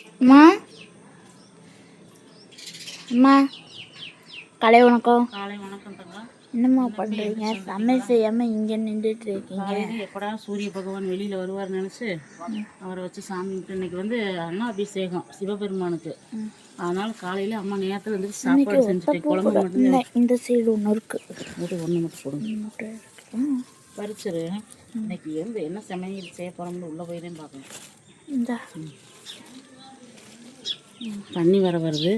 அம்மா அம்மா கலை வணக்கம். காலை வணக்கம் தங்கா என்னம்மா பண்ணுறீங்க சமையல் செய்யாமல் இங்கே நின்றுட்டு இருக்கீங்க எப்படா சூரிய பகவான் வெளியில் வருவார் நினச்சி அவரை வச்சு சாமி இன்னைக்கு வந்து அண்ணா அபிஷேகம் சிவபெருமானுக்கு. அதனால காலையில் அம்மா நேரத்தில் வந்து சாப்பாடு செஞ்சுட்டு குழம்பு மட்டும் இந்த சைடு ஒன்று இருக்கு. ஒரு ஒன்று மட்டும் இருக்கு. பறிச்சிரு. இன்னைக்கு வந்து என்ன சமையல் செய்ய போகிறோம்னு உள்ளே போயிதான் பார்க்கணும் இந்த. தண்ணி வர வருது.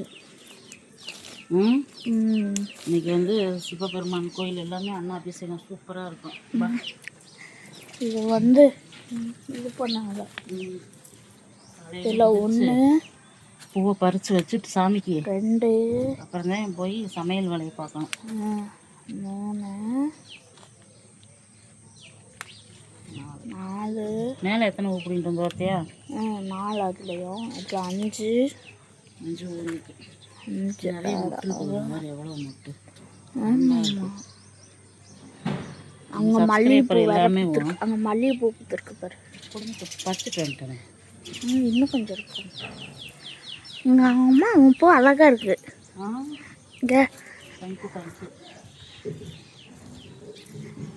இன்னைக்கு வந்து சிவபெருமான் கோயில் எல்லாமே அண்ணா அபிஷேகம் சூப்பராக இருக்கும். இது வந்து இது பண்ணாங்க. இதில் ஒன்று பூவை பறித்து வச்சுட்டு சாமிக்கு. ரெண்டு அப்புறம் தான் போய் சமையல் வேலையை பார்க்கணும். மூணு நாலு. மேலே எத்தனை ஊ பிடிட்டு வந்து பார்த்தியா நாலு அதுலேயும் அப்புறம் அஞ்சு. அஞ்சு ஊருக்கு அஞ்சு. நிறைய முட்டு? இருக்குது எவ்வளோ முட்டு அங்கே மல்லிகைப்பூ எல்லாமே. அங்கே மல்லிகைப்பூ பூத்துருக்கு பாரு. பறிச்சுட்டு வந்துட்டேன். இன்னும் கொஞ்சம் இருக்கு. எங்கள் அம்மா அவன் பூ அழகா இருக்கு. ஆ? இங்கே.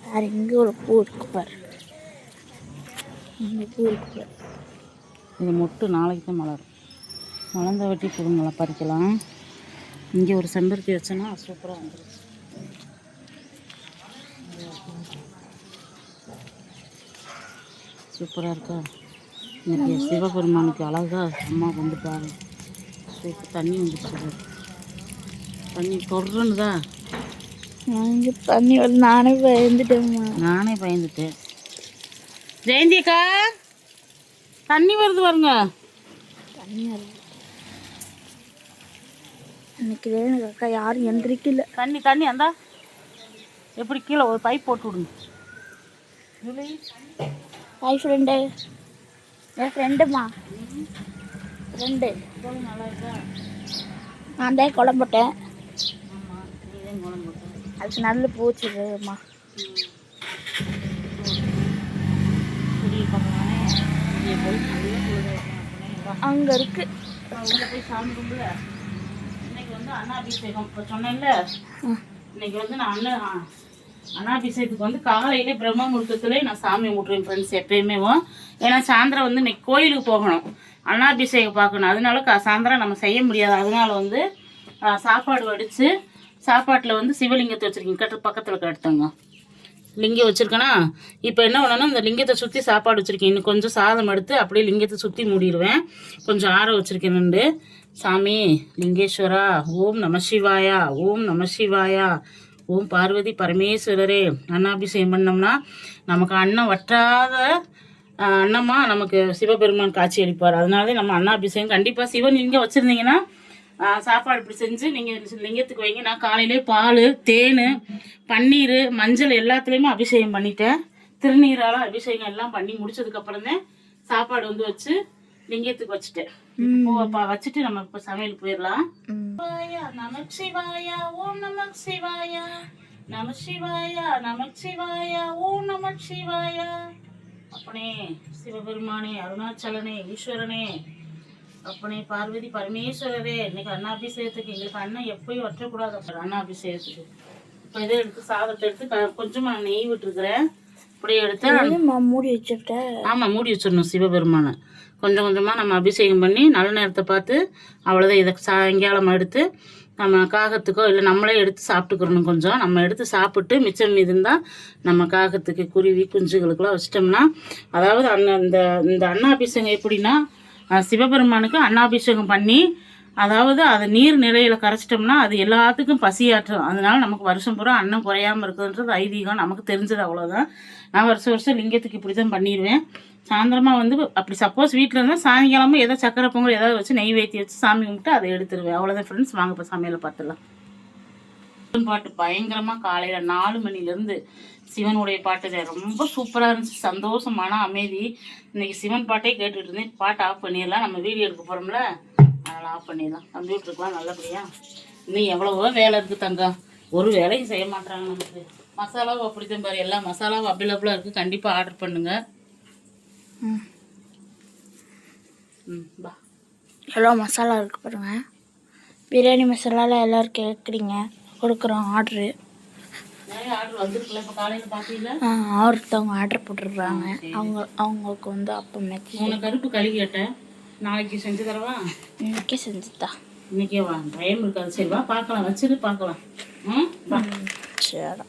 வேறு இங்கே ஒரு பூ இருக்கு பாரு இங்கே பூ இருக்கு பாரு இது மொட்டு நாளைக்கு தான் மலரும். மலர்ந்த வெட்டி பிடுங்கலாம் பறிக்கலாம். இங்கே ஒரு செம்பருத்தி வச்சோன்னா சூப்பராக வந்துருச்சு. சூப்பராக இருக்கா? இன்னைக்கு சிவபெருமானுக்கு அழகா அம்மா கொண்டு பாரு சூப்பர். தண்ணி வந்துச்சு. தண்ணி தொடருன்னுதா தண்ணி வந்து நானே பயந்துட்டேம்மா. நானே பயந்துட்டேன். ஜெயந்தி அக்கா தண்ணி வருது பாருங்க. தண்ணி வருது. இன்னைக்கு வேணும் அக்கா யாரும் எந்திரிக்கல. தண்ணி தண்ணி அந்தா. எப்படி கீழே ஒரு பைப் போட்டு விடுங்க. ஹாய் ஃப்ரெண்டு என் ஃப்ரெண்டுமா ஃப்ரெண்டு நான் தான் குழம்பு போட்டேன். அதுக்கு நல்ல பூச்சிடுமா குடிய பகவானே இங்கே போய் நல்லா குளிர வைக்கணும் அப்படியே வா. அங்கே இருக்கு. நான் போய் சாமி கும்பிட இன்னைக்கு வந்து அண்ணாபிஷேகம் இப்போ சொன்னேன்ல இன்னைக்கு வந்து நான் அண்ணா அண்ணாபிஷேகத்துக்கு வந்து காலையிலே பிரம்ம முகூர்த்தத்திலே நான் சாமி கும்பிட்ருவேன் ஃப்ரெண்ட்ஸ் எப்பயுமே. ஏன்னா சாயந்தரம் வந்து இன்னைக்கு கோயிலுக்கு போகணும். அன்னாபிஷேகம் பார்க்கணும். அதனால கா சாயந்தரம் நம்ம செய்ய முடியாது. அதனால வந்து சாப்பாடு வடித்து சாப்பாட்டில் வந்து சிவலிங்கத்தை வச்சுருக்கீங்க கட்டு பக்கத்தில் கட்டுங்க லிங்கம் வச்சுருக்கேனா? இப்போ என்ன பண்ணணும்? இந்த லிங்கத்தை சுற்றி சாப்பாடு வச்சுருக்கேன். இன்னும் கொஞ்சம் சாதம் எடுத்து அப்படியே லிங்கத்தை சுற்றி மூடிடுவேன். கொஞ்சம் ஆற வச்சுருக்கேன் ரெண்டு. சாமி லிங்கேஸ்வரா ஓம் நம சிவாயா ஓம் நம சிவாயா. ஓம் பார்வதி பரமேஸ்வரரே. அண்ணாபிஷேகம் பண்ணோம்னா நமக்கு அன்னம் வற்றாத அன்னமாக நமக்கு சிவபெருமான் காட்சி அளிப்பார். அதனாலே நம்ம அண்ணாபிஷேகம் கண்டிப்பாக சிவன் லிங்கம் வச்சுருந்தீங்கன்னா சாப்பாடு இப்படி செஞ்சு நீங்கள் லிங்கத்துக்கு வைங்க. நான் காலையிலே பால் தேன் பன்னீர் மஞ்சள் எல்லாத்துலேயுமே அபிஷேகம் பண்ணிட்டேன். திருநீரால் அபிஷேகம் எல்லாம் பண்ணி முடிச்சதுக்கப்புறம் தான் சாப்பாடு வந்து வச்சு லிங்கத்துக்கு வச்சுட்டேன். பூவை வச்சுட்டு நம்ம இப்போ சமையல் போயிடலாம். நம சிவாயா ஓம் நம சிவாயா. நம சிவாயா நம சிவாயா ஓம் நம சிவாயா. அப்பனே சிவபெருமானே அருணாச்சலனே ஈஸ்வரனே அப்பனே பார்வதி பரமேஸ்வரரே இன்னைக்கு அன்னாபிஷேகத்துக்கு எங்களுக்கு அண்ணன் எப்பயும் வற்றக்கூடாது அப்ப அன்னாபிஷேகத்துக்கு. இப்போ இதை எடுத்து சாதத்தை எடுத்து க- கொஞ்சமா நான் நெய் விட்டுருக்குறேன். இப்படியே எடுத்து மூடி வச்சுட்டேன் ஆமாம் மூடி வச்சிடணும் சிவபெருமானை. கொஞ்சம் கொஞ்சமாக நம்ம அபிஷேகம் பண்ணி நல்ல நேரத்தை பார்த்து அவ்வளோதான் இதை சாயங்காலம் எடுத்து நம்ம காகத்துக்கோ இல்லை நம்மளே எடுத்து சாப்பிட்டுக்கிறணும் கொஞ்சம். நம்ம எடுத்து சாப்பிட்டு மிச்சம் மீது இருந்தால் நம்ம காகத்துக்கு குருவி குஞ்சுகளுக்கெல்லாம் வச்சிட்டோம்னா அதாவது அந்த இந்த இந்த அன்னாபிஷேகம் எப்படின்னா சிவபெருமானுக்கு அன்னாபிஷேகம் பண்ணி அதாவது அதை நீர் நிலையில் கரைச்சிட்டோம்னா அது எல்லாத்துக்கும் பசியாற்றும். அதனால நமக்கு வருஷம் பூரா அன்னம் குறையாம இருக்குன்றது ஐதீகம். நமக்கு தெரிஞ்சது அவ்வளோதான் நான் வருஷம் வருஷம் லிங்கத்துக்கு இப்படி தான் பண்ணிடுவேன். சாயந்தரமாக வந்து அப்படி சப்போஸ் வீட்டில் இருந்தால் சாயங்காலமும் ஏதோ சக்கரை பொங்கல் ஏதாவது வச்சு நெய் வேத்தி வச்சு சாமி கும்பிட்டு அதை எடுத்துருவேன். அவ்வளோதான் ஃப்ரெண்ட்ஸ் வாங்க இப்போ சமையலை பார்த்துடலாம். பாட்டு பயங்கரமாக காலையில் நாலு மணிலேருந்து சிவனுடைய பாட்டு ரொம்ப சூப்பராக இருந்துச்சு. சந்தோஷமான அமைதி. இன்னைக்கு சிவன் பாட்டே கேட்டுட்டு இருந்தேன். பாட்டை ஆஃப் பண்ணிடலாம். நம்ம வீடியோ எடுக்க போகிறோம்ல அதனால் ஆஃப் பண்ணிடலாம். கம்ப்யூட்டருக்குலாம் நல்லபடியா? இன்னும் எவ்வளவோ வேலை இருக்குது தங்கம் ஒரு வேலையும் செய்ய மாட்டாங்க நமக்கு. மசாலாவும் அப்படித்தான் பாரு. எல்லா மசாலாவும் அவைலபிளாக இருக்குது கண்டிப்பாக ஆர்டர் பண்ணுங்கள் ம். ம் பா எவ்வளோ மசாலா இருக்கு பாருங்க. பிரியாணி மசாலாவில் எல்லோரும் கேட்குறீங்க. கொடுக்குறோம் ஆர்டரு ஒருத்தவங்க ஆர்டர் போட்டிருக்காங்க அவங்க அவங்களுக்கு வந்து அப்போ மெச்சு கருப்பு களி கேட்டேன். நாளைக்கு செஞ்சு தரவா? இன்னைக்கே செஞ்சுதா இன்னைக்கே வா. டைம் இருக்காது. சரி வா பார்க்கலாம் வச்சிரு பார்க்கலாம் ம் சரி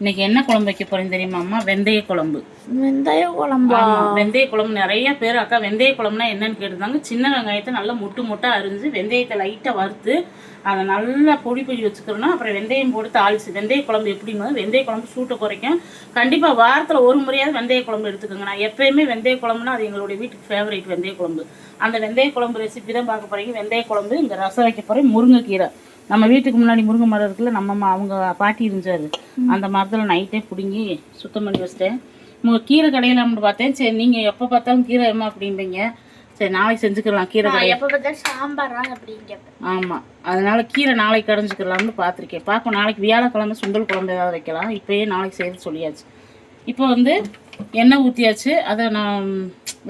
இன்னைக்கு என்ன குழம்பு வைக்க போறேன் தெரியுமா அம்மா? வெந்தய குழம்பு. வெந்தய குழம்பா? வெந்தய குழம்பு. நிறைய பேர் அக்கா வெந்தய குழம்புனா என்னன்னு கேட்டிருந்தாங்க. சின்ன வெங்காயத்தை நல்லா முட்டு முட்டா அரிஞ்சு வெந்தயத்தை லைட்டாக வறுத்து அதை நல்லா பொடி பொடி வச்சுக்கிறோன்னா அப்புறம் வெந்தயம் போட்டு தாளிச்சு வெந்தய குழம்பு எப்படின்னா வெந்தய குழம்பு சூட்டை குறைக்கும். கண்டிப்பாக வாரத்தில் ஒரு முறையாவது வெந்தய குழம்பு எடுத்துக்கோங்க. நான் எப்பயுமே வெந்தய குழம்புனா அது எங்களுடைய வீட்டுக்கு ஃபேவரட் வெந்தய குழம்பு. அந்த வெந்தய குழம்பு ரெசிபி தான் பார்க்க போறீங்க. வெந்தய குழம்பு இங்கே ரசம் வைக்க போகிறேன் முருங்கைக்கீரை. நம்ம வீட்டுக்கு முன்னாடி முருங்கை மரம் இருக்குல்ல நம்ம அவங்க பாட்டி இருந்தாரு அந்த மரத்தில் நைட்டே பிடுங்கி சுத்தம் பண்ணி வச்சிட்டேன். உங்கள் கீரை கடையிலாம்னு பார்த்தேன். சரி நீங்கள் எப்போ பார்த்தாலும் கீரை ஏமா அப்படிம்பீங்க சரி நாளைக்கு செஞ்சுக்கலாம். கீரை கடை. எப்போ பார்த்தாலும் சாம்பாரா அப்படிங்க ஆமாம் அதனால கீரை நாளைக்கு கடைஞ்சிக்கலாம்னு பார்த்துருக்கேன். பார்ப்போம் நாளைக்கு வியாழக்கிழமை சுண்டல் குழம்பு ஏதாவது வைக்கலாம். இப்போயே நாளைக்கு செய்து சொல்லியாச்சு. இப்போ வந்து எண்ணெய் ஊற்றியாச்சு அதை நான்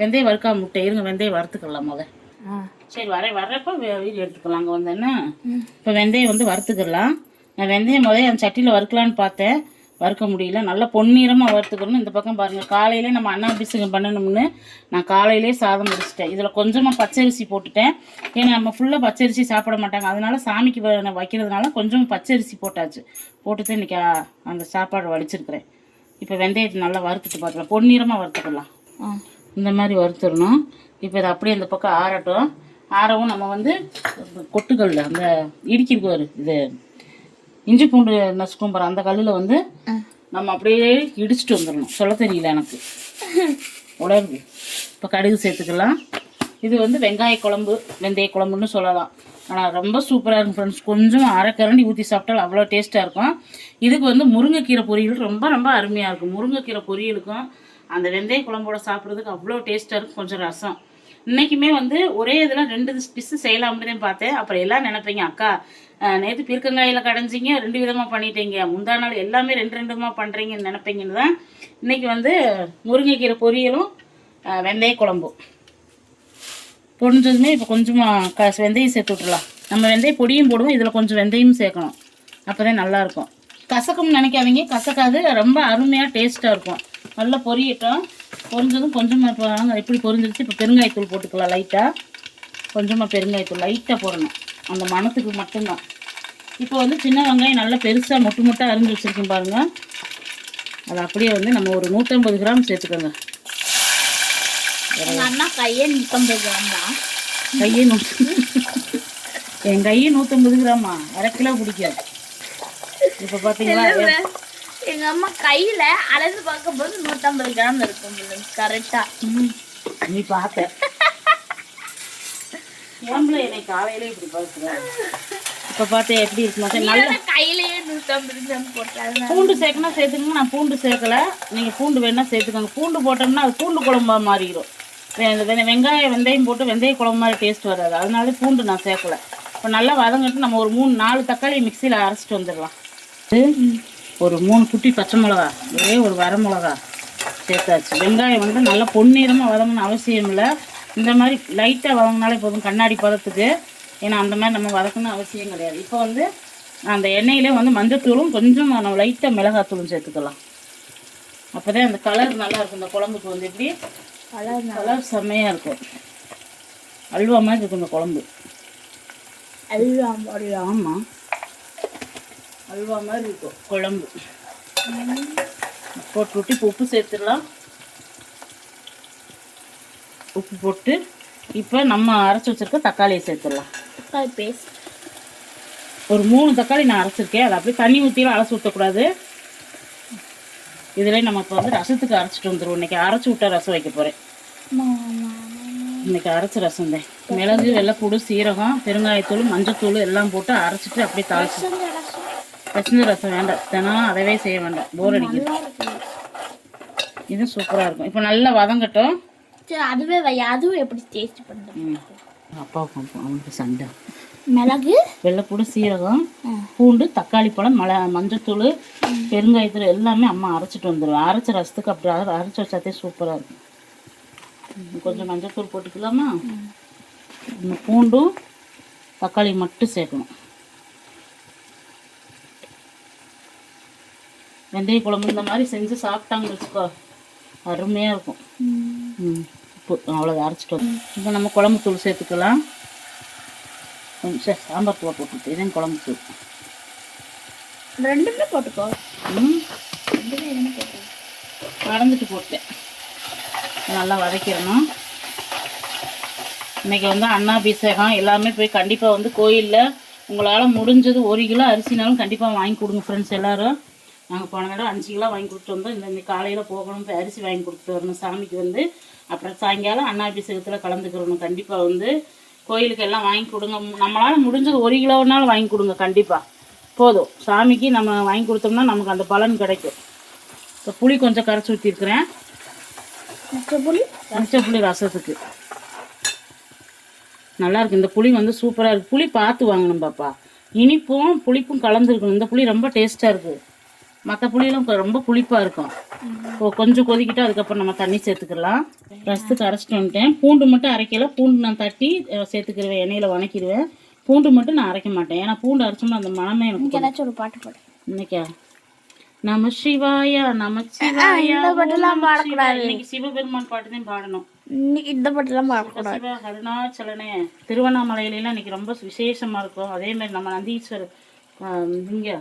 வெந்தயம் வறுக்காம முட்டை இருங்க வெந்தயம் வறுத்துக்கலாம் முத சரி வரேன் வர்றப்ப வீடியோ எடுத்துக்கலாம். அங்கே வந்தேன்னா இப்போ வெந்தயம் வந்து வறுத்துக்கலாம். நான் வெந்தயம் முதல்ல அந்த சட்டியில் வறுக்கலான்னு பார்த்தேன். வறுக்க முடியல. நல்லா பொன்னிறமாக வறுத்துக்கணும். இந்த பக்கம் பாருங்கள் காலையிலே நம்ம அண்ணா அபிஷேகம் பண்ணணும்னு நான் காலையிலே சாதம் முடிச்சிட்டேன் இதில் கொஞ்சமாக பச்சரிசி போட்டுட்டேன். ஏன்னா நம்ம ஃபுல்லாக பச்சரிசி சாப்பிட மாட்டாங்க. அதனால சாமிக்கு வைக்கிறதுனால கொஞ்சம் பச்சரிசி போட்டாச்சு. போட்டுட்டு இன்னைக்கு ஆ, அந்த சாப்பாடு வடிச்சிருக்கிறேன். இப்போ வெந்தயத்தை நல்லா வறுத்துட்டு பார்க்கலாம் பொன்னிறமாக வறுத்துக்கலாம். இந்த மாதிரி வறுத்துடணும். இப்போ இதை அப்படியே இந்த பக்கம் ஆறட்டும். ஆறவும் நம்ம வந்து கொட்டுக்கல்ல அந்த இடிக்கிருக்கு ஒரு இது இஞ்சி பூண்டு நசுக்கும் பாரு அந்த கல்லில் வந்து நம்ம அப்படியே இடிச்சிட்டு வந்துடணும் சொல்ல தெரியல எனக்கு. உலருது இப்போ கடுகு சேர்த்துக்கலாம். இது வந்து வெங்காய குழம்பு வெந்தய குழம்புன்னு சொல்லலாம். ஆனால் ரொம்ப சூப்பராக இருக்கும் ஃப்ரெண்ட்ஸ் கொஞ்சம் அரை கரண்டி ஊற்றி சாப்பிட்டால் அவ்வளோ டேஸ்ட்டாக இருக்கும். இதுக்கு வந்து முருங்கைக்கீரை பொரியல் ரொம்ப ரொம்ப அருமையாக இருக்கும். முருங்கைக்கீரை பொரியலுக்கும் அந்த வெந்தய குழம்போட சாப்பிட்றதுக்கு அவ்வளோ டேஸ்ட்டாக இருக்கும். கொஞ்சம் ரசம். இன்னைக்குமே வந்து ஒரே இதில் ரெண்டு டிஷ்ஷு செய்யலாம்னு தான் பார்த்தேன். அப்புறம் எல்லாம் நினைப்பீங்க அக்கா நேற்று பீர்க்கங்காயில் கடைஞ்சிங்க ரெண்டு விதமாக பண்ணிட்டீங்க. முந்தா நாள் எல்லாமே ரெண்டு ரெண்டுமா பண்ணுறீங்கன்னு நினைப்பீங்கன்னு தான் இன்னைக்கு வந்து முருங்கைக்கீரை பொரியலும் வெந்தய குழம்பும். பொரிஞ்சதுமே இப்போ கொஞ்சமாக க வெந்தயம் சேர்த்து விட்டுலாம் நம்ம வெந்தய பொடியும் போடுவோம் இதில் கொஞ்சம் வெந்தயம் சேர்க்கணும். அப்போ தான் நல்லாயிருக்கும் கசக்கும்னு நினைக்காதீங்க. கசக்காது ரொம்ப அருமையாக டேஸ்ட்டாக இருக்கும். நல்லா பொரியட்டும். பொரிஞ்சதும் கொஞ்சமாக இப்போ எப்படி பொரிஞ்சிருச்சு இப்போ பெருங்காயத்தூள் போட்டுக்கலாம் லைட்டாக கொஞ்சமாக பெருங்காயத்தூள் லைட்டாக போடணும். அந்த மணத்துக்கு மட்டும்தான். இப்போ வந்து சின்ன வெங்காயம் நல்லா பெருசாக மொட்டு மொட்டாக அரிஞ்சு வச்சுருக்கேன் பாருங்கள் அது அப்படியே வந்து நம்ம ஒரு நூற்றம்பது கிராம் சேர்த்துக்கோங்க. அண்ணா கையை நூற்றம்பது கிராம் தான். கையே நூற்றி என் கையே நூற்றம்பது கிராமா? அரை கிலோ பிடிக்காது. இப்போ பார்த்தீங்களா? எங்கள் அம்மா கையில் அளந்து பார்க்கும்போது நூற்றம்பது கிராம் இருக்கும் கரெக்டாக நீ பார்த்த. என்னை காலையில இப்படி பார்க்குறேன் இப்போ பார்த்தேன் எப்படி இருக்கு நல்ல கையிலேயே நூற்றம்பது கிராம் போட்டாங்க பூண்டு சேர்க்கணும் சேர்த்துக்கங்க நான் பூண்டு சேர்க்கல. நீங்கள் பூண்டு வேணா சேர்த்துக்கோங்க. பூண்டு போட்டோம்னா அது பூண்டு குழம்பா மாறிடும். வெங்காயம் வெந்தயம் போட்டு வெந்தய குழம்பு மாதிரி டேஸ்ட் வராது. அதனால பூண்டு நான் சேர்க்கல. இப்போ நல்லா வதங்கிட்டு நம்ம ஒரு மூணு நாலு தக்காளி மிக்சியில் அரைச்சிட்டு வந்துடலாம். ஒரு மூணு குட்டி பச்சை மிளகா ஒரே ஒரு வர மிளகா சேர்த்தாச்சு. வெங்காயம் வந்து நல்லா பொன்னிறமாக வதங்கணும் அவசியம் இல்லை. இந்த மாதிரி லைட்டாக வதங்கினாலே போதும் கண்ணாடி பதத்துக்கு. ஏன்னா அந்த மாதிரி நம்ம வதக்கணும் அவசியம் கிடையாது. இப்போ வந்து அந்த எண்ணெயிலே வந்து மஞ்சத்தூளும் கொஞ்சம் நம்ம லைட்டாக மிளகாத்தூளும் சேர்த்துக்கலாம். அப்போ தான் அந்த கலர் நல்லா இருக்கும். இந்த குழம்புக்கு வந்து எப்படி? கலர் கலர் செம்மையாக இருக்கும். அல்வா மாதிரி இருக்கும் இந்த குழம்பு. அல்வா ஆமாம் அல்வா மாதிரி இருக்கும் குழம்பு. போட்டு விட்டு இப்போ உப்பு சேர்த்துடலாம். உப்பு போட்டு இப்போ நம்ம அரைச்சி வச்சிருக்க தக்காளியை சேர்த்துடலாம். தக்காளி பேஸ்ட் ஒரு மூணு தக்காளி நான் அரைச்சிருக்கேன். அதை அப்படியே தண்ணி ஊற்றிலாம் அரைச்சி ஊற்றக்கூடாது இதில் நம்ம இப்போ வந்து ரசத்துக்கு அரைச்சிட்டு வந்துடுவோம் இன்னைக்கு அரைச்சி விட்ட ரசம் வைக்க போகிறேன் இன்னைக்கு அரைச்ச ரசம் தான். மிளகு வெள்ளைப்பூடு சீரகம் பெருங்காயத்தூள் மஞ்சத்தூள் எல்லாம் போட்டு அரைச்சிட்டு அப்படியே தாளிச்சு பச்சை ரசம் வேண்டாம். தினம் அதவே செய்ய வேண்டாம். போர் அடிக்குது. இது சூப்பராக இருக்கும். இப்போ நல்லா வதங்கட்டும். சரி அதுவே அதுவும் எப்படி டேஸ்ட் பண்ணுறது ம். அப்பாவுக்கு அவனுக்கு சண்டை. மிளகு? வெள்ளைப்பூடு சீரகம் பூண்டு தக்காளி பழம் மலை மஞ்சத்தூள் பெருங்காயத்தூள் எல்லாமே அம்மா அரைச்சிட்டு வந்துடுவேன் அரைச்ச ரசத்துக்கு அப்படி அரை- அரைச்சி வச்சாதே சூப்பராக இருக்கும். கொஞ்சம் மஞ்சத்தூள் போட்டுக்கலாமா? பூண்டும் தக்காளி மட்டும் சேர்க்கணும். வெந்தய குழம்பு இந்த மாதிரி செஞ்சு சாப்பிட்டாங்கன்னு வச்சுக்கோ அருமையாக இருக்கும். ம் உப்பு அவ்வளோ அரைச்சிட்டு வந்து இப்போ நம்ம குழம்பு தூள் சேர்த்துக்கலாம். கொஞ்சம் சாம்பார் தூள் போட்டுட்டு இதே குழம்பு தூள். ரெண்டுமே போட்டுக்கோ. ம். ரெண்டுமே மறந்துட்டு போட்டேன். நல்லா வதக்கிடணும். இன்னைக்கு வந்து அன்னாபிஷேகம் எல்லாமே போய் கண்டிப்பாக வந்து கோயிலில் உங்களால் முடிஞ்சது ஒரு கிலோ அரிசினாலும் கண்டிப்பாக வாங்கி கொடுங்க ஃப்ரெண்ட்ஸ் எல்லாரும். நாங்கள் போன தடவை அஞ்சு கிலோ வாங்கி கொடுத்துட்டு வந்தோம். இந்த காலையில் போகணும் அரிசி வாங்கி கொடுத்துட்டு வரணும். சாமிக்கு வந்து அப்புறம் சாயங்காலம் அன்னாபிஷேகத்தில் கலந்துக்கிறணும். கண்டிப்பாக வந்து கோயிலுக்கு எல்லாம் வாங்கி கொடுங்க. நம்மளால் முடிஞ்சது ஒரு கிலோனாலும் வாங்கி கொடுங்க. கண்டிப்பாக போதும். சாமிக்கு நம்ம வாங்கி கொடுத்தோம்னா நமக்கு அந்த பலன் கிடைக்கும். இப்போ புளி கொஞ்சம் கரைச்சி ஊற்றிருக்கிறேன் மற்றபடி பச்சை புளி ரசத்துக்கு. நல்லா இருக்கு. இந்த புளி வந்து சூப்பராக இருக்கு. புளி பார்த்து வாங்கணும் பாப்பா. இனிப்பும் புளிப்பும் கலந்துருக்கணும் இந்த புளி ரொம்ப டேஸ்ட்டாக இருக்கு. மற்ற புளியெல்லாம் ரொம்ப புளிப்பாக இருக்கும். கொஞ்சம் கொதிக்கிட்டு அதுக்கப்புறம் நம்ம தண்ணி சேர்த்துக்கலாம். ரசத்துக்கு அரைச்சிட்டு வந்துட்டேன். பூண்டு மட்டும் அரைக்கல. பூண்டு நான் தட்டி அஹ், சேர்த்துக்கிருவேன். எண்ணெயில் வணக்கிடுவேன். பூண்டு மட்டும் நான் அரைக்க மாட்டேன். ஏன்னா பூண்டு அரைச்சோம்னா அந்த மனமே எனக்கு ஏதாச்சும் ஒரு பாட்டு பாடு. இன்னைக்கா நம சிவாயா நம சிவாயா பாட்டெல்லாம் பாடக்கூடாது. இன்னைக்கு சிவபெருமான் பாட்டு தான் பாடணும். இன்னைக்கு இந்த பாட்டெல்லாம் பாடக்கூடாது. சிவ அருணாச்சலனே. திருவண்ணாமலையிலாம் இன்னைக்கு ரொம்ப விசேஷமா இருக்கும். அதே மாதிரி நம்ம நந்தீஸ்வரர் இங்க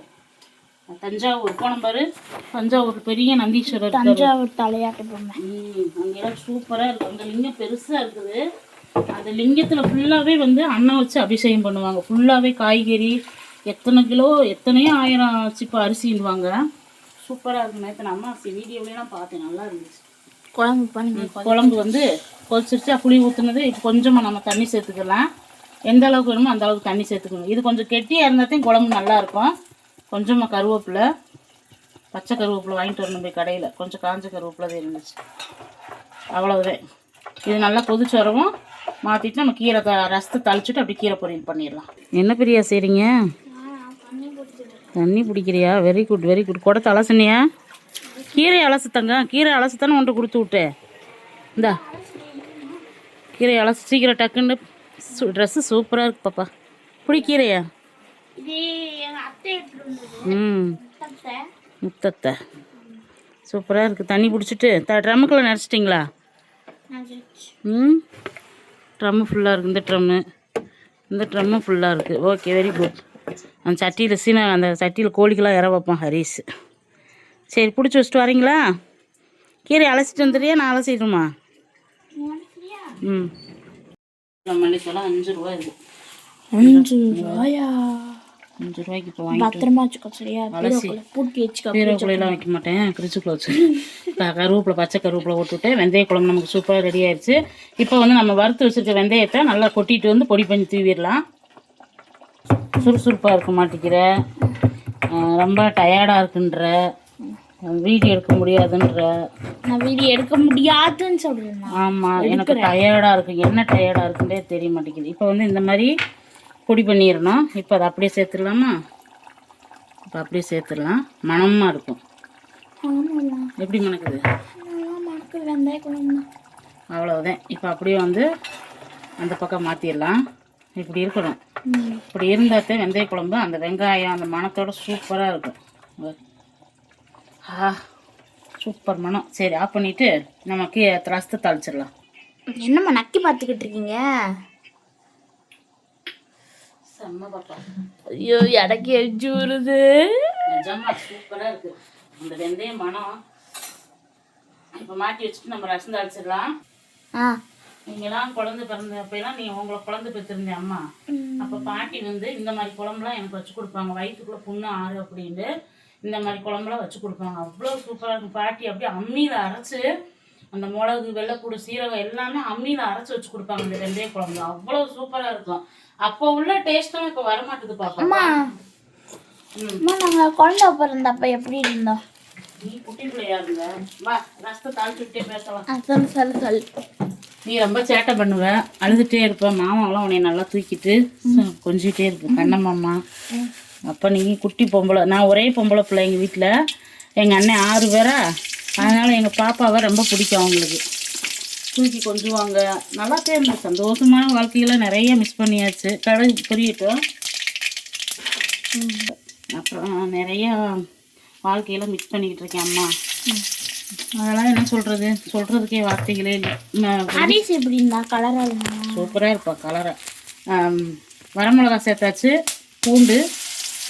தஞ்சாவூர். போன பாரு. தஞ்சாவூர் பெரிய நந்தீஸ்வரர். தஞ்சாவூர் தலையாட்டு பொம்மை. ம், அங்கெல்லாம் சூப்பரா இருக்கு அந்த லிங்கம் பெருசா இருக்குது. அந்த லிங்கத்துல ஃபுல்லாவே வந்து அன்னம் வச்சு அபிஷேகம் பண்ணுவாங்க. ஃபுல்லாவே காய்கறி எத்தனை கிலோ எத்தனையோ ஆயிரம் சிப்ப அரிசிடுவாங்க சூப்பரா இருக்கு நேற்று நான் அம்மா வீடியோலாம் பார்த்தேன். நல்லா இருந்துச்சு. குழம்பு பண்ணி குழம்பு வந்து கொதிச்சிருச்சா புளி ஊற்றுனது இப்போ கொஞ்சமாக நம்ம தண்ணி சேர்த்துக்கலாம். எந்த அளவுக்கு வேணுமோ அந்த அளவுக்கு தண்ணி சேர்த்துக்கணும். இது கொஞ்சம் கெட்டியாக இருந்தாத்தையும் குழம்பு நல்லா இருக்கும். கொஞ்சமாக கருவேப்பிலை பச்சை கருவேப்பிலை வாங்கிட்டு வரணும் போய் கடையில். கொஞ்சம் காஞ்ச கருவேப்பிலை தான் இருந்துச்சு. அவ்வளவுதான் இது நல்லா கொதிச்சு வரவும் மாற்றிட்டு நம்ம கீரை த ரசத்தை தளிச்சுட்டு அப்படி கீரை பொரியல் பண்ணிடலாம். என்ன பிரியா செய்கிறீங்க தண்ணி பிடிக்கிறியா வெரி குட் வெரி குட் குடத்தை அலசுனியா கீரை அலசு தங்க கீரை அலசு தானே ஒன்று கொடுத்து விட்டேன் இந்தா. கீரை அலசு சீக்கிரம் டக்குன்னு ட்ரெஸ்ஸு சூப்பராக இருக்கு பாப்பா. பிடி கீரையா. முத்தத்தை. சூப்பராக இருக்குது தண்ணி பிடிச்சிட்டு த ட்ரம்முக்குள்ளே நினச்சிட்டிங்களா? ம். ட்ரம்மு ஃபுல்லாக இருக்குது இந்த ட்ரம்மு. இந்த ட்ரம்மும் ஃபுல்லாக இருக்குது ஓகே வெரி குட் அந்த சட்டியில் சீன அந்த சட்டியில் கோழிக்கெல்லாம் இற வைப்போம் ஹரிஸ். சரி பிடிச்சி வச்சுட்டு வரீங்களா? கீரை அலசிட்டு வந்துடுறியா? நான் அலசிடுமா ம். மல்லித்தலாம் அஞ்சு ரூபா இது அஞ்சு ரூபாயா? அஞ்சு ரூபாய்க்கு இப்போ வாங்கி பத்திரமா வச்சுக்கோ சரியா? அலசி. பீரோக்குள்ள பூட்டி வச்சுக்கோ பீரோக்குள்ளெல்லாம் வைக்க மாட்டேன் ஃப்ரிட்ஜுக்குள்ள வச்சு. கருவேப்பிலை பச்சை கருவேப்பிலை போட்டுவிட்டேன் வெந்தய குழம்பு நமக்கு சூப்பராக ரெடி ஆயிடுச்சு. இப்போ வந்து நம்ம வறுத்து வச்சிருக்க வெந்தயத்தை நல்லா கொட்டிட்டு வந்து பொடி பண்ணி தூவிடலாம். சுறுசுறுப்பாக இருக்க மாட்டேங்கிற. ரொம்ப டயர்டாக இருக்குன்ற. வீடியோ எடுக்க முடியாதுன்ற. நான் வீடியோ எடுக்க முடியாதுன்னு சொல்றேன் நான். ஆமாம் எனக்கு டயர்டாக இருக்கு. என்ன டயர்டாக இருக்குன்றே தெரிய மாட்டேங்குது. இப்போ வந்து இந்த மாதிரி பொடி பண்ணிடணும் இப்போ அதை அப்படியே சேர்த்துடலாமா? இப்போ அப்படியே சேர்த்துடலாம். மணமாக இருக்கும். எப்படி மணக்குது? அவ்வளவுதான். இப்போ அப்படியே வந்து அந்த பக்கம் மாற்றிடலாம் இப்படி இருக்கணும். இப்படி இருந்தால் வெந்தய குழம்பு அந்த வெங்காயம் அந்த மணத்தோட சூப்பராக இருக்கும். ஆ சூப்பர் மணம். சரி ஆஃப் பண்ணிவிட்டு நம்ம கீ ரசத்தை தாளிச்சிடலாம். என்னம்மா நக்கி பார்த்துக்கிட்டு இருக்கீங்க? செம்ம பாப்பா. ஐயோ எனக்கு எரிஞ்சு வருது நிஜமா சூப்பராக இருக்கு. அந்த வெந்தய மணம் இப்போ மாட்டி வச்சுட்டு நம்ம ரசம் தாளிச்சிடலாம். ஆ. நீங்களாம் குழந்தை பிறந்தப்பெல்லாம் நீங்கள் உங்களை குழந்தை பெற்றிருந்தேன் அம்மா. அப்போ பாட்டி வந்து இந்த மாதிரி குழம்புலாம் எனக்கு வச்சு கொடுப்பாங்க. வயிற்றுக்குள்ளே புண்ணு ஆறு அப்படின்ட்டு இந்த மாதிரி குழம்புலாம் வச்சு கொடுப்பாங்க. அவ்வளோ சூப்பராக இருக்கும் பாட்டி அப்படியே அம்மியில் அரைச்சு அந்த மிளகு வெள்ளைப்பூடு சீரகம் எல்லாமே அம்மியில் அரைச்சு வச்சு கொடுப்பாங்க இந்த வெந்தய குழம்பு. அவ்வளோ சூப்பராக இருக்கும். அப்போ உள்ள டேஸ்ட்டும் இப்போ வரமாட்டுது பாப்பா. அம்மா. நாங்கள் குழந்தை பிறந்தப்ப எப்படி இருந்தோம்? நீ குட்டி பிள்ளையா இருந்த? வா ரசத்தை விட்டே பேசலாம். சொல்லு சொல்லு சொல்லு நீ ரொம்ப சேட்டை பண்ணுவ. அழுதுகிட்டே இருப்ப. மாமாவெல்லாம் உன்னை நல்லா தூக்கிட்டு கொஞ்சிட்டே இருப்பேன் கண்ணம்மாம்மா அப்போ நீ குட்டி பொம்பளை. நான் ஒரே பொம்பளை பிள்ளை எங்கள் வீட்டில் எங்கள் அண்ணன் ஆறு பேரா. அதனால் எங்கள் பாப்பாவை ரொம்ப பிடிக்கும் அவங்களுக்கு. தூக்கி கொஞ்சுவாங்க நல்லா இருந்தது சந்தோஷமான வாழ்க்கையில நிறைய மிஸ் பண்ணியாச்சு. கடை புரியட்டும் அப்புறம் நிறைய வாழ்க்கையில மிஸ் பண்ணிக்கிட்டு இருக்கேன் அம்மா. அதெல்லாம் என்ன சொல்றது? சொல்றதுக்கே வார்த்தைகளே இல்லை. அரிசி எப்படி இருந்தா? கலரா இருந்தா? சூப்பராக இருப்பா கலரை வரமிளகா சேர்த்தாச்சு பூண்டு.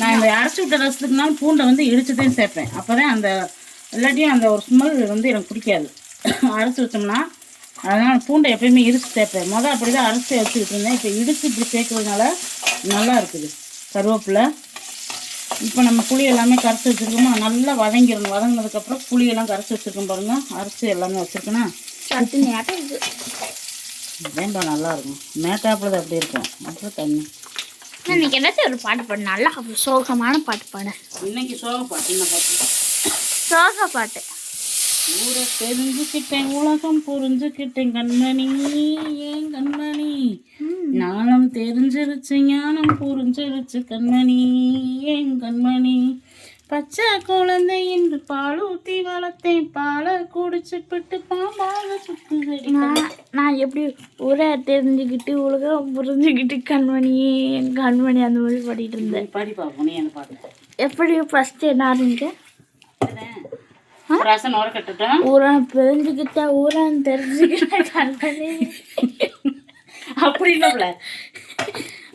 நான் இந்த அரைச்சி விட்ட ரசத்துக்குனாலும் பூண்டை வந்து இடிச்சு தான் சேர்ப்பேன். அப்போ தான் அந்த இல்லாட்டியும் அந்த ஒரு ஸ்மெல் வந்து எனக்கு பிடிக்காது. அரைச்சி வச்சோம்னா அதனால் பூண்டை எப்பயுமே இடிச்சு சேர்ப்பேன் மொதல் அப்படி தான் அரைச்சி வச்சுக்கிட்டு இருந்தேன். இப்போ இடிச்சு இப்படி சேர்க்கறதுனால நல்லா இருக்குது. கருவேப்பிலை. இப்போ நம்ம புளி எல்லாமே கரைச்சி வச்சுருக்கோமா? நல்லா வதங்கிடணும். வதங்கினதுக்கப்புறம் புளியெல்லாம் கரைச்சி வச்சுருக்கோம் பாருங்க. அரைச்சி எல்லாமே வச்சுருக்கேன்னா வேம்பா நல்லா இருக்கும். மேட்டாப்பில் அப்படி இருக்கும்? அப்புறம் தண்ணி. இன்னைக்கு என்னாச்சும் ஒரு பாட்டு பாடு. நல்லா சோகமான பாட்டு பாடு. இன்னைக்கு சோக பாட்டு. என்ன பாட்டு? சோக பாட்டு. ஊரை தெரிஞ்சுக்கிட்டேன் உலகம் புரிஞ்சுக்கிட்டேன் கண்மணி ஏன் கண்மணி? ஞானம் தெரிஞ்சிருச்சு ஞானம் புரிஞ்சிருச்சு கண்மணி ஏன் கண்மணி? பச்சை குழந்தை என்று பால் ஊற்றி வளர்த்தேன் பாலை குடிச்சு பிட்டு பாம்பாக சுத்துதடி நான் எப்படி ஊரை தெரிஞ்சுக்கிட்டு உலகம் புரிஞ்சுக்கிட்டு கண்மணி என் கண்மணி அந்த மாதிரி பாடிட்டு இருந்தேன். பாடி பார்ப்போம் நீ என்ன பாட்டு எப்படி ஃபர்ஸ்ட் என்ன இருந்துச்சு ரசம் உர கட்டுட்டோம் ஊரை தெரிஞ்சுக்கிட்ட ஊரை தெரிஞ்சுக்கிட்ட கண்மணி அப்படி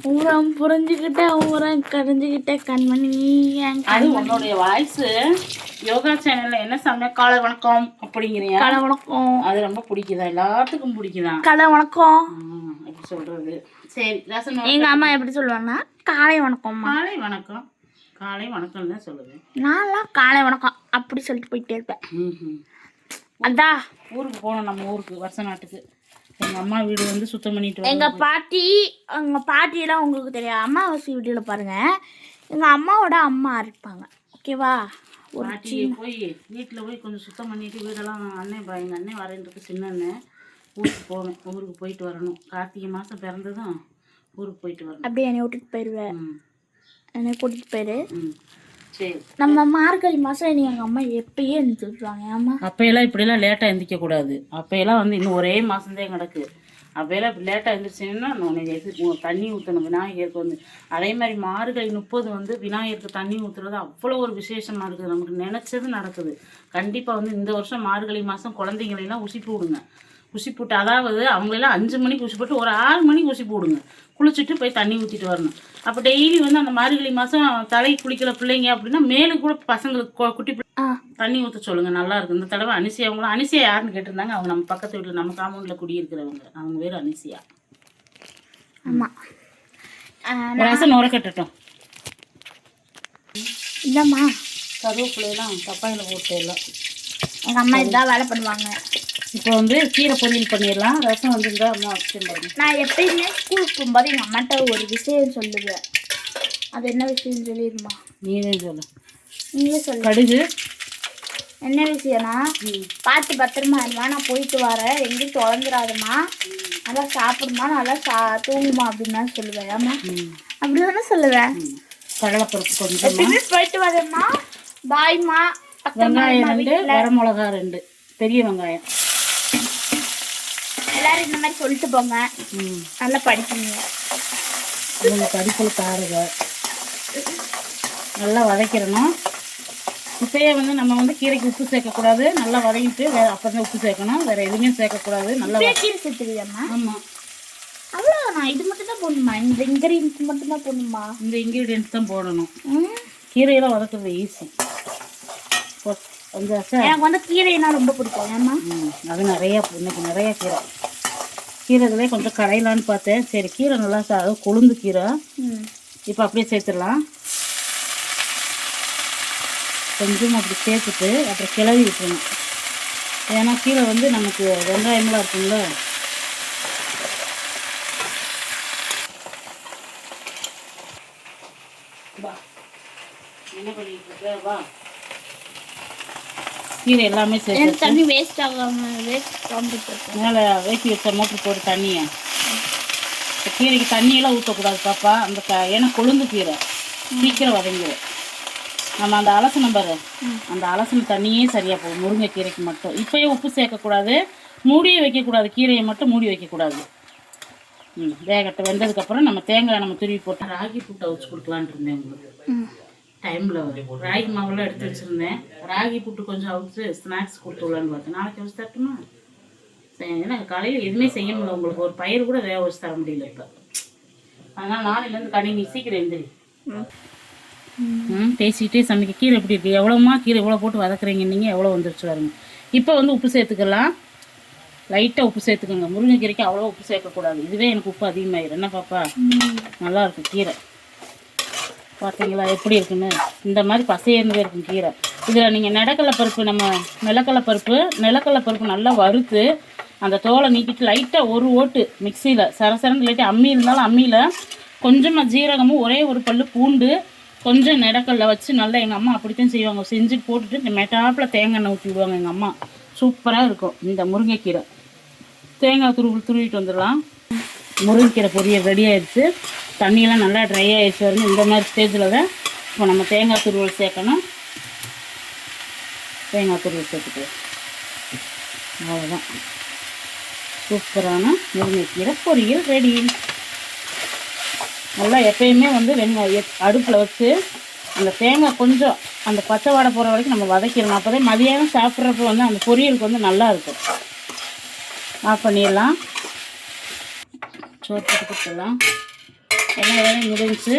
ஊரம் புரிஞ்சுக்கிட்ட ஊரம் கரைஞ்சுக்கிட்ட கண்மணி அது உன்னுடைய வாய்ஸ். யோகா சேனல்ல என்ன சமய காலை வணக்கம் அப்படிங்கிறியா? கலை வணக்கம். அது ரொம்ப பிடிக்குதா? எல்லாத்துக்கும் பிடிக்குதான் கலை வணக்கம். எப்படி சொல்றது. சரி ரசம் எங்க அம்மா எப்படி சொல்லுவாங்கன்னா காலை வணக்கம்மா. காலை வணக்கம். காலை வணக்கம் தான் சொல்லுவேன். நான்லாம் காலை வணக்கம் அப்படி சொல்லிட்டு போயிட்டே இருப்பேன். அதான் ஊருக்கு போனோம் நம்ம ஊருக்கு வருஷ நாட்டுக்கு எங்க அம்மா வீடு வந்து சுத்தம் பண்ணிட்டு எங்க வரணும். பாட்டி எங்க பாட்டியெல்லாம் உங்களுக்கு தெரியும். அம்மாவாசி வீடியோல பாருங்க. எங்க அம்மாவோட அம்மா இருப்பாங்க ஓகேவா ஒரு பாட்டியை போய் வீட்டில் போய் கொஞ்சம் சுத்தம் பண்ணிட்டு வீடெல்லாம் அண்ணன் பா- எங்க அண்ணன் வரேன்றது சின்ன அண்ணன். ஊருக்கு போவேன். ஊருக்கு போயிட்டு வரணும். கார்த்திகை மாதம் பிறந்ததும் ஊருக்கு போயிட்டு வரணும். அப்படியே என்னை விட்டுட்டு போயிடுவேன் என்னை கூட்டிட்டு போயிரு. நம்ம மார்கழி மாசம் என்னை எங்க அம்மா எப்பயே சொல்லுவாங்க ஏம்மா? அப்பையெல்லாம் இப்படிலாம் லேட்டாக எந்திரிக்க கூடாது அப்பையெல்லாம் வந்து இன்னும் ஒரே மாதம்தான் கிடக்கு. அப்பையெல்லாம் இப்படி லேட்டாக எழுந்திரிச்சிங்கன்னா உனக்கு எது தண்ணி ஊற்றணும் விநாயகருக்கு வந்து. அதே மாதிரி மார்கழி முப்பது வந்து விநாயகருக்கு தண்ணி ஊற்றுறது அவ்வளோ ஒரு விசேஷமாக இருக்குது. நமக்கு நினச்சது நடக்குது. கண்டிப்பாக வந்து இந்த வருஷம் மார்கழி மாதம் குழந்தைங்களெல்லாம் உசிப்பு விடுங்க. உசிப்பு விட்டு அதாவது அவங்களெல்லாம் அஞ்சு மணிக்கு உசி போட்டு ஒரு ஆறு மணிக்கு உசிப்பு விடுங்க குளிச்சுட்டு போய் தண்ணி ஊற்றிட்டு வரணும். அப்போ டெய்லி வந்து அந்த மார்கழி மாதம் தலை குளிக்கிற பிள்ளைங்க அப்படின்னா மேலும் கூட பசங்களுக்கு குட்டி தண்ணி ஊற்ற சொல்லுங்க நல்லா இருக்கு. இந்த தடவை அனிசியா அவங்களும் அனிசியா யாருன்னு கேட்டிருந்தாங்க அவங்க நம்ம பக்கத்து வீட்டில் நம்ம காம்பவுண்டில் குடியிருக்கிறவங்க. அவங்க பேர் அனிசியா. ஆமா. ஆ, ரசம் நுர கட்டட்டும். இந்தம்மா. கருவேப்பிலையெல்லாம் தப்பாயில் போட்டு எல்லாம். எங்க அம்மா இதான் வேலை பண்ணுவாங்க. இப்போ வந்து கீரை பொரியல் பண்ணிடலாம். ரசம் வந்து அம்மா வச்சு பாருங்க நான் எப்பயுமே ஸ்கூலுக்கு போகும்போது எங்கள் அம்மாட்ட ஒரு விஷயம் சொல்லுவேன். அது என்ன விஷயம் சொல்லிடுமா? நீதே சொல்லு. நீயே சொல்லு. கடுகு. என்ன விஷயம்னா பார்த்து பத்திரமா இருமா நான் போயிட்டு வரேன். எங்கேயும் தொலைஞ்சிடாதம்மா நல்லா சாப்பிடுமா நல்லா சா தூங்குமா அப்படின்னு தான் சொல்லுவேன். ஏம்மா? ம், அப்படி தானே சொல்லுவேன். ம். கடலைப்பருப்பு போயிட்டு வரேம்மா. பாய்மா வெங்காயம் ரெண்டு வரமிளகா ரெண்டு. பெரிய வெங்காயம். எல்லாரும் இந்த மாதிரி சொல்லிட்டு போங்க. நல்லா அவங்க கறிக்குள்ள தாருக நல்லா வதக்கிடணும். இப்பயே வந்து நம்ம வந்து கீரைக்கு உப்பு சேர்க்கக்கூடாது. நல்லா வதக்கிட்டு வேற அப்போ தான் உப்பு சேர்க்கணும். வேற எதுவுமே சேர்க்கக்கூடாது. நல்லா கீரை சேர்த்துருவியாம்மா ஆமாம் அவ்வளோதானா இது மட்டும் தான் போடணுமா? இந்த இன்கிரீடியன்ஸ் மட்டும் தான் போடணுமா? இந்த இன்க்ரீடியன்ஸ் தான் போடணும். கீரையெல்லாம் வதக்குறது ஈஸி கொஞ்சம் எனக்கு வந்து கீரைனா ரொம்ப பிடிக்கும். ஏம்மா? அது நிறையா இன்னைக்கு நிறையா கீரை. கீரைகளே கொஞ்சம் கடையலான்னு பார்த்தேன். சரி கீரை நல்லா கொழுந்து கீரை. ம். இப்போ அப்படியே சேர்த்துடலாம். கொஞ்சம் அப்படி சேர்த்துட்டு அப்புறம் கிளறி விட்டுருணும் ஏன்னா கீரை வந்து நமக்கு வெங்காயமெல்லாம் இருக்குங்கள என்ன பண்ணிட்டு இருக்க? வா. கீரை எல்லாமே சேர்த்து தண்ணி வேஸ்ட் ஆகாம வேஸ்ட் மேலே வேட்டி வச்ச மோட்டர் போட்டு தண்ணியை. கீரைக்கு தண்ணியெல்லாம் ஊற்றக்கூடாது பாப்பா. அந்த க ஏன்னா கொழுந்து கீரை. சீக்கிரம் வதங்கிடும் நம்ம அந்த அலசனம் பாரு. அந்த அலசன தண்ணியே சரியாக போகும். முருங்கைக்கீரைக்கு மட்டும். இப்போயே உப்பு சேர்க்கக்கூடாது. மூடியே வைக்கக்கூடாது. கீரையை மட்டும் மூடி வைக்கக்கூடாது. ம் வேகட்டை வெந்ததுக்கப்புறம் நம்ம தேங்காய் நம்ம துருவி போட்டு ராகி புட்டு அவிச்சு கொடுக்கலான்ட்டு இருந்தேன் உங்களுக்கு. டைமில் ராகி மாவெல்லாம் எடுத்து வச்சுருந்தேன். ராகி புட்டு கொஞ்சம் அவிச்சு ஸ்நாக்ஸ் கொடுத்து விடலான்னு பார்த்தேன் நாளைக்கு அவிச்சு தரட்டுமா? சரி ஏன்னா காலையில் எதுவுமே செய்ய முடியல உங்களுக்கு. ஒரு பயிர் கூட வேக வச்சு தர முடியல இப்போ. அதனால் நாளையிலேருந்து கணினி சீக்கிரம் எந்திரி. ம் ம் பேசிக்கிட்டே சமைக்க. கீரை எப்படி இருக்குது எவ்வளோமா கீரை எவ்வளோ போட்டு வதக்குறீங்க நீங்கள் எவ்வளோ வந்துருச்சு பாருங்க. இப்போ வந்து உப்பு சேர்த்துக்கலாம். லைட்டாக உப்பு சேர்த்துக்கோங்க. முருங்கைக்கீரைக்கு அவ்வளோ உப்பு சேர்க்கக்கூடாது. இதுவே எனக்கு உப்பு அதிகமாயிரும். என்ன பாப்பா? நல்லா இருக்கும் கீரை. பார்த்தீங்களா எப்படி இருக்குன்னு? இந்த மாதிரி பசையர்ந்தே இருக்கும் கீரை. இதில் நீங்கள் நிலக்கடலை பருப்பு நம்ம நிலக்கடலை பருப்பு நிலக்கடலை பருப்பு நல்லா வறுத்து அந்த தோலை நீக்கிட்டு லைட்டாக ஒரு ஓட்டு மிக்சியில் சரசரன்னு லைட்டாக அம்மி இருந்தாலும் அம்மியில் கொஞ்சமாக ஜீரகமும் ஒரே ஒரு பல்லு பூண்டு கொஞ்சம் நிலக்கடலை வச்சு நல்லா எங்கள் அம்மா அப்படித்தான் செய்வாங்க. செஞ்சு போட்டுட்டு இந்த மெட்டாப்பில் தேங்காய் எண்ணெய் ஊற்றி விடுவாங்க எங்கள் அம்மா. சூப்பராக இருக்கும் இந்த முருங்கைக்கீரை. தேங்காய் துருவி துருவிட்டு வந்துடலாம். முருங்கைக்கீரை பொரியல் ரெடி ஆயிடுச்சு. தண்ணியெல்லாம் நல்லா ட்ரை ஆயிடுச்சு வரணும் இந்த மாதிரி ஸ்டேஜில் தான் இப்போ நம்ம தேங்காய் துருவல் சேர்க்கணும். தேங்காய் துருவல் சேர்த்துட்டு. அவ்வளோதான் சூப்பரான முருங்கைக்கீரை பொரியல் ரெடி நல்லா எப்பயுமே வந்து வெங்காய அடுப்பில் வச்சு அந்த தேங்காய் கொஞ்சம் அந்த பச்சை வாடை போகிற வரைக்கும் நம்ம வதக்கிடணும். அப்போ தான் மதியானம் சாப்பிட்றப்ப வந்து அந்த பொரியலுக்கு வந்து நல்லா இருக்கும். ஆஃப் பண்ணிடலாம். சோறு போட்டு கொடுத்துடலாம். எல்லா வேலையும் முடிஞ்சு.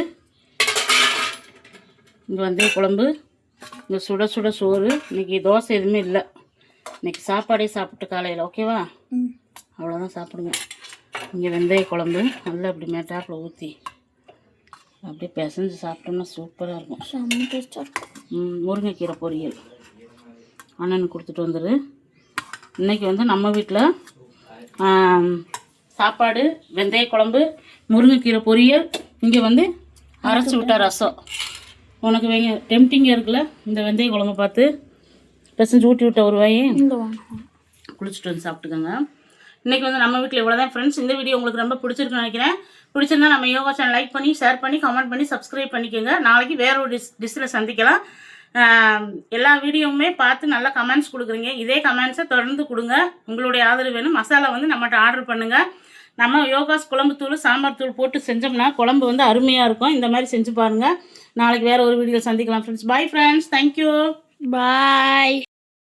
இங்கே வந்து குழம்பு. இங்கே சுட சுட சோறு. இன்னைக்கு தோசை எதுவுமே இல்லை. இன்னைக்கு சாப்பாடே சாப்பிட்டு காலையில் ஓகேவா? அவ்வளோதான் சாப்பிடுங்க. இங்கே வெந்தய குழம்பு. நல்லா அப்படி மேட்டாப்பில் ஊற்றி அப்படியே பிசைஞ்சு சாப்பிட்டோம்னா சூப்பராக இருக்கும். டேஸ்ட்டாக இருக்கும். முருங்கைக்கீரை பொரியல். அண்ணனுக்கு கொடுத்துட்டு வந்துடு இன்னைக்கு வந்து நம்ம வீட்டில் சாப்பாடு வெந்தய குழம்பு முருங்கைக்கீரை பொரியல் இங்கே வந்து அரைச்சி விட்ட ரசம். உனக்கு வெங்க டெம்டிங்காக இருக்குல்ல இந்த வெந்தய குழம்பு பார்த்து பிசைஞ்சு ஊட்டி விட்ட ஒரு வாயே. குளிச்சுட்டு வந்து சாப்பிட்டுக்கோங்க. இன்றைக்கி வந்து நம்ம வீட்டில் இவ்வளோ தான் ஃப்ரெண்ட்ஸ் இந்த வீடியோ உங்களுக்கு ரொம்ப பிடிச்சிருக்குன்னு நினைக்கிறேன். பிடிச்சிருந்தா நம்ம யோகா சேனல் லைக் பண்ணி ஷேர் பண்ணி கமெண்ட் பண்ணி சப்ஸ்கிரைப் பண்ணிக்கோங்க. நாளைக்கு வேற ஒரு டிஸ் டிஷ்ஷில் சந்திக்கலாம். எல்லா வீடியோவுமே பார்த்து நல்லா கமெண்ட்ஸ் கொடுக்குறீங்க. இதே கமெண்ட்ஸை தொடர்ந்து கொடுங்க. உங்களுடைய ஆதரவு வேணும். மசாலா வந்து நம்மகிட்ட ஆர்டர் பண்ணுங்கள் நம்ம யோகாஸ் குழம்பு தூள் சாம்பார் தூள் போட்டு செஞ்சோம்னா குழம்பு வந்து அருமையாக இருக்கும். இந்த மாதிரி செஞ்சு பாருங்கள் நாளைக்கு வேறு ஒரு வீடியோ சந்திக்கலாம் friends bye friends thank you bye